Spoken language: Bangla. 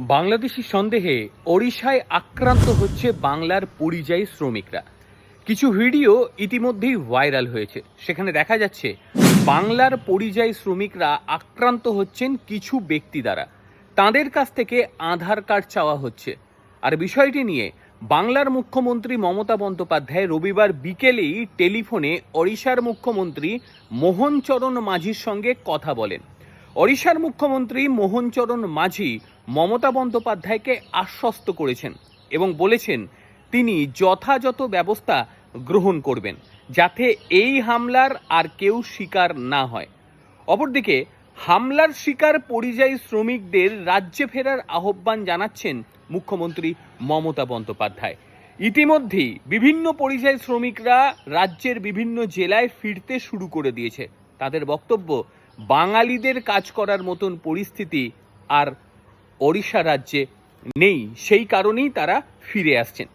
বাংলাদেশি সন্দেহে ওড়িশায় আক্রান্ত হচ্ছে বাংলার পরিযায়ী শ্রমিকরা। কিছু ভিডিও ইতিমধ্যেই ভাইরাল হয়েছে। সেখানে দেখা যাচ্ছে, বাংলার পরিযায়ী শ্রমিকরা আক্রান্ত হচ্ছেন কিছু ব্যক্তি দ্বারা। তাদের কাছ থেকে আধার কার্ড চাওয়া হচ্ছে। আর বিষয়টি নিয়ে বাংলার মুখ্যমন্ত্রী মমতা বন্দ্যোপাধ্যায় রবিবার বিকেলেই টেলিফোনে ওড়িশার মুখ্যমন্ত্রী মোহনচরণ মাঝির সঙ্গে কথা বলেন। ওড়িশার মুখ্যমন্ত্রী মোহনচরণ মাঝি মমতা বন্দ্যোপাধ্যায়কে আশ্বস্ত করেছেন এবং বলেছেন, তিনি যথাযথ ব্যবস্থা গ্রহণ করবেন, যাতে এই হামলার আর কেউ শিকার না হয়। অপরদিকে, হামলার শিকার পরিযায়ী শ্রমিকদের রাজ্যে ফেরার আহ্বান জানাচ্ছেন মুখ্যমন্ত্রী মমতা বন্দ্যোপাধ্যায়। ইতিমধ্যেই বিভিন্ন পরিযায়ী শ্রমিকরা রাজ্যের বিভিন্ন জেলায় ফিরতে শুরু করে দিয়েছে। তাদের বক্তব্য, বাঙালিদের কাজ করার মতন পরিস্থিতি আর ওড়িশা রাজ্যে নেই। সেই কারণেই তারা ফিরে আসছেন।